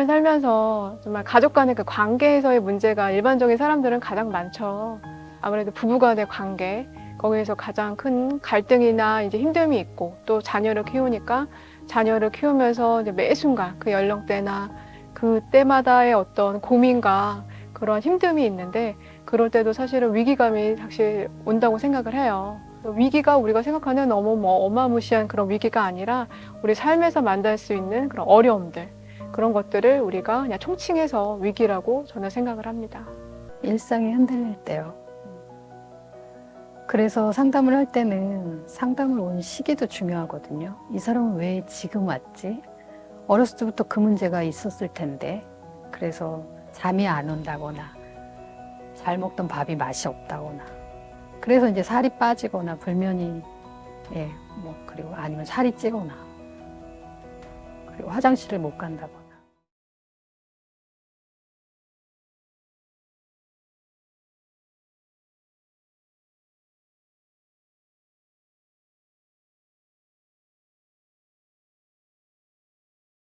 삶을 살면서 정말 가족 간의 그 관계에서의 문제가 일반적인 사람들은 가장 많죠. 아무래도 부부 간의 관계, 거기에서 가장 큰 갈등이나 이제 힘듦이 있고 또 자녀를 키우니까 자녀를 키우면서 이제 매 순간 그 연령대나 그 때마다의 어떤 고민과 그런 힘듦이 있는데 그럴 때도 사실은 위기감이 사실 온다고 생각을 해요. 위기가 우리가 생각하는 너무 뭐 어마무시한 그런 위기가 아니라 우리 삶에서 만날 수 있는 그런 어려움들 그런 것들을 우리가 그냥 총칭해서 위기라고 저는 생각을 합니다. 일상이 흔들릴 때요. 그래서 상담을 할 때는 상담을 온 시기도 중요하거든요. 이 사람은 왜 지금 왔지? 어렸을 때부터 그 문제가 있었을 텐데. 그래서 잠이 안 온다거나, 잘 먹던 밥이 맛이 없다거나. 그래서 이제 살이 빠지거나, 불면이, 예, 뭐, 그리고 아니면 살이 찌거나. 그리고 화장실을 못 간다거나.